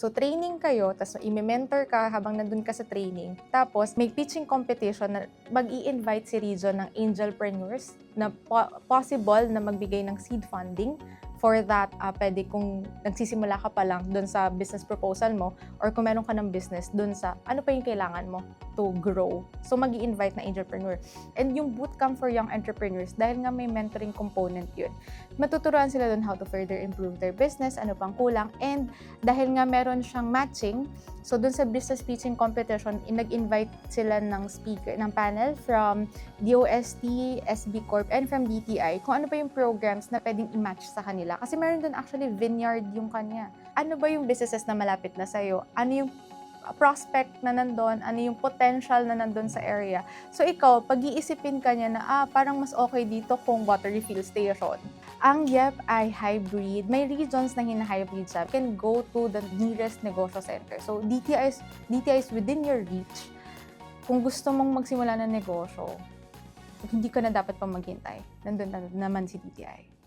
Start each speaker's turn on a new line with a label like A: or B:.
A: So training kayo, tapos i-mentor ka habang nandun ka sa training. Tapos may pitching competition na mag invite si Region ng angelpreneurs na po- possible na magbigay ng seed funding. For that, ah, pwede kung nagsisimula ka pa lang dun sa business proposal mo or kung meron ka ng business dun sa ano pa yung kailangan mo to grow. So mag invite na angelpreneur. And yung bootcamp for young entrepreneurs, dahil nga may mentoring component yun, matuturuan sila dun how to further improve their business, ano pang kulang, and dahil nga meron siyang matching, so dun sa business pitching competition, in- nag-invite sila ng speaker, ng panel from DOST, SB Corp, and from DTI, kung ano ba yung programs na pwedeng i-match sa kanila. Kasi meron dun actually vineyard yung kanya. Ano ba yung businesses na malapit na sa'yo? Ano yung prospect na nandun, ano yung potential na nandun sa area. So ikaw, pag-iisipin ka niya na, ah, parang mas okay dito kung water refill station. Ang YEP ay hybrid. May regions na hina-hybrid siya. Can go to the nearest negosyo center. So DTI is, DTI is within your reach. Kung gusto mong magsimula ng negosyo, hindi ka na dapat pa maghintay. Nandun na naman si DTI.